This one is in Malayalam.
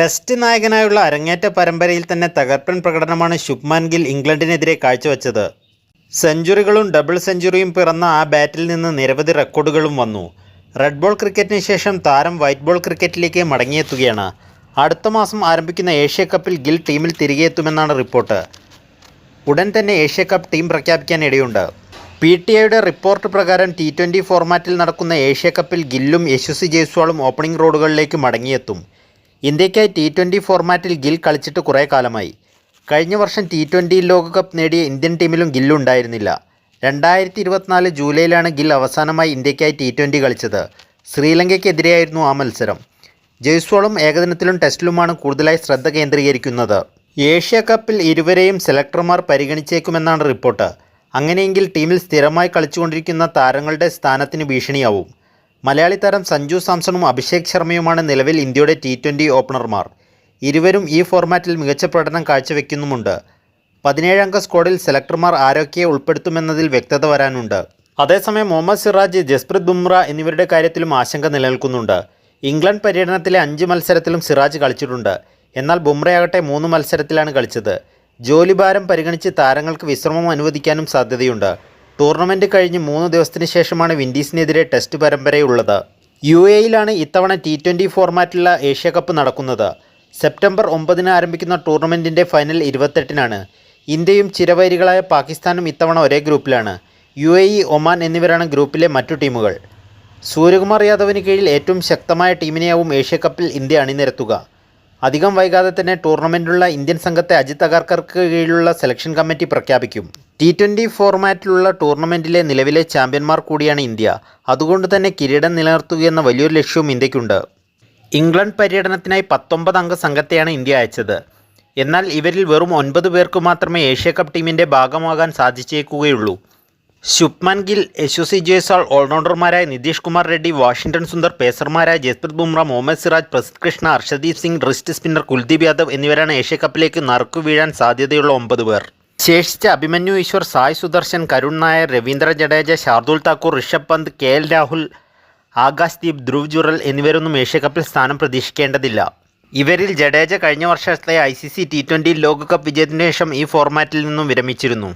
ടെസ്റ്റ് നായകനായുള്ള അരങ്ങേറ്റ പരമ്പരയിൽ തന്നെ തകർപ്പൻ പ്രകടനമാണ് ശുഭ്മാൻ ഗിൽ ഇംഗ്ലണ്ടിനെതിരെ കാഴ്ചവെച്ചത്. സെഞ്ചുറികളും ഡബിൾ സെഞ്ചുറിയും പിറന്ന ആ ബാറ്റിൽ നിന്ന് നിരവധി റെക്കോർഡുകളും വന്നു. റെഡ് ബോൾ ക്രിക്കറ്റിന് ശേഷം താരം വൈറ്റ് ബോൾ ക്രിക്കറ്റിലേക്ക് മടങ്ങിയെത്തുകയാണ്. അടുത്ത മാസം ആരംഭിക്കുന്ന ഏഷ്യ കപ്പിൽ ഗിൽ ടീമിൽ തിരികെ എത്തുമെന്നാണ് റിപ്പോർട്ട്. ഉടൻ തന്നെ ഏഷ്യ കപ്പ് ടീം പ്രഖ്യാപിക്കാൻ ഇടയുണ്ട്. പി ടി ഐയുടെ റിപ്പോർട്ട് പ്രകാരം ടി ട്വന്റി ഫോർമാറ്റിൽ നടക്കുന്ന ഏഷ്യ കപ്പിൽ ഗില്ലും യശസ്വി ജയ്സ്വാളും ഓപ്പണിംഗ് റോഡുകളിലേക്ക് മടങ്ങിയെത്തും. ഇന്ത്യയ്ക്കായി ടി ട്വന്റി ഫോർമാറ്റിൽ ഗിൽ കളിച്ചിട്ട് കുറേ കാലമായി. കഴിഞ്ഞ വർഷം ടി ട്വന്റി ലോകകപ്പ് നേടിയ ഇന്ത്യൻ ടീമിലും ഗില്ലുണ്ടായിരുന്നില്ല രണ്ടായിരത്തി ഇരുപത്തിനാല് ജൂലൈയിലാണ് ഗിൽ അവസാനമായി ഇന്ത്യയ്ക്കായി ടി ട്വന്റി കളിച്ചത്. ശ്രീലങ്കയ്ക്കെതിരെയായിരുന്നു ആ മത്സരം. ജയ്സ്വാളും ഏകദിനത്തിലും ടെസ്റ്റിലുമാണ് കൂടുതലായി ശ്രദ്ധ കേന്ദ്രീകരിക്കുന്നത്. ഏഷ്യ കപ്പിൽ ഇരുവരെയും സെലക്ടർമാർ പരിഗണിച്ചേക്കുമെന്നാണ് റിപ്പോർട്ട്. അങ്ങനെയെങ്കിൽ ടീമിൽ സ്ഥിരമായി കളിച്ചുകൊണ്ടിരിക്കുന്ന താരങ്ങളുടെ സ്ഥാനത്തിന് ഭീഷണിയാവും. മലയാളി താരം സഞ്ജു സാംസണും അഭിഷേക് ശർമ്മയുമാണ് നിലവിൽ ഇന്ത്യയുടെ ടി ട്വന്റി ഓപ്പണർമാർ. ഇരുവരും ഈ ഫോർമാറ്റിൽ മികച്ച പ്രകടനം കാഴ്ചവെക്കുന്നുമുണ്ട്. പതിനേഴംഗ സ്ക്വാഡിൽ സെലക്ടർമാർ ആരൊക്കെ ഉൾപ്പെടുത്തുമെന്നതിൽ വ്യക്തത വരാനുണ്ട്. അതേസമയം മുഹമ്മദ് സിറാജ് ജസ്പ്രീത് ബുംറ എന്നിവരുടെ കാര്യത്തിലും ആശങ്ക നിലനിൽക്കുന്നുണ്ട്. ഇംഗ്ലണ്ട് പര്യടനത്തിലെ അഞ്ച് മത്സരത്തിലും സിറാജ് കളിച്ചിട്ടുണ്ട്. എന്നാൽ ബുംറയാകട്ടെ മൂന്ന് മത്സരത്തിലാണ് കളിച്ചത്. ജോലിഭാരം പരിഗണിച്ച് താരങ്ങൾക്ക് വിശ്രമം അനുവദിക്കാനും സാധ്യതയുണ്ട്. ടൂർണമെന്റ് കഴിഞ്ഞ് മൂന്ന് ദിവസത്തിന് ശേഷമാണ് വിൻഡീസിനെതിരെ ടെസ്റ്റ് പരമ്പരയുള്ളത്. യു എയിലാണ് ഇത്തവണ ടി ട്വന്റി ഫോർമാറ്റിലുള്ള ഏഷ്യ കപ്പ് നടക്കുന്നത്. സെപ്റ്റംബർ ഒമ്പതിന് ആരംഭിക്കുന്ന ടൂർണമെന്റിന്റെ ഫൈനൽ ഇരുപത്തെട്ടിനാണ്. ഇന്ത്യയും ചിരവൈരികളായ പാകിസ്ഥാനും ഇത്തവണ ഒരേ ഗ്രൂപ്പിലാണ്. യു എ ഇ ഒമാൻ എന്നിവരാണ് ഗ്രൂപ്പിലെ മറ്റു ടീമുകൾ. സൂര്യകുമാർ യാദവിന് കീഴിൽ ഏറ്റവും ശക്തമായ ടീമിനെയാവും ഏഷ്യ കപ്പിൽ ഇന്ത്യ അണിനിരത്തുക. അധികം വൈകാതെ തന്നെ ടൂർണമെന്റിലുള്ള ഇന്ത്യൻ സംഘത്തെ അജിത് അഗർക്കർക്ക് കീഴിലുള്ള സെലക്ഷൻ കമ്മിറ്റി പ്രഖ്യാപിക്കും. ടി ട്വന്റി ഫോർമാറ്റിലുള്ള ടൂർണമെന്റിലെ നിലവിലെ ചാമ്പ്യന്മാർ കൂടിയാണ് ഇന്ത്യ. അതുകൊണ്ട് തന്നെ കിരീടം നിലനിർത്തുകയെന്ന വലിയൊരു ലക്ഷ്യവും ഇന്ത്യക്കുണ്ട് ഇംഗ്ലണ്ട് പര്യടനത്തിനായി പത്തൊമ്പത് അംഗ സംഘത്തെയാണ് ഇന്ത്യ അയച്ചത്. എന്നാൽ ഇവരിൽ വെറും ഒൻപത് പേർക്ക് മാത്രമേ ഏഷ്യ കപ്പ് ടീമിന്റെ ഭാഗമാകാൻ സാധിച്ചേക്കുകയുള്ളൂ. ശുഭ്മാൻ ഗിൽ യശസ്വി ജയ്സാൾ ഓൾറൗണ്ടർമാരായ നിതീഷ് കുമാർ റെഡ്ഡി വാഷിംഗ്ടൺ സുന്ദർ പേസർമാരായ ജസ്പ്രീത് ബുംറ മുഹമ്മദ് സിറാജ് പ്രസിദ് കൃഷ്ണ ഹർഷദീപ് സിംഗ് റിസ്റ്റ് സ്പിന്നർ കുൽദീപ് യാദവ് എന്നിവരാണ് ഏഷ്യ കപ്പിലേക്ക് നറുക്കു വീഴാൻ സാധ്യതയുള്ള ഒമ്പത് പേർ. ശേഷിച്ച അഭിമന്യു ഈശ്വർ സായ് സുദർശൻ കരുൺ നായർ രവീന്ദ്ര ജഡേജ ശാർദുൽ താക്കൂർ ഋഷഭ് പന്ത് കെ എൽ രാഹുൽ ആകാശ് ദീപ് ധ്രുവ് ജുറൽ എന്നിവരൊന്നും ഏഷ്യ കപ്പിൽ സ്ഥാനം പ്രതീക്ഷിക്കേണ്ടതില്ല. ഇവരിൽ ജഡേജ കഴിഞ്ഞ വർഷത്തെ I C C T twenty ലോകകപ്പ് വിജയത്തിനു ശേഷം ഈ ഫോർമാറ്റിൽ നിന്നും വിരമിച്ചിരുന്നു.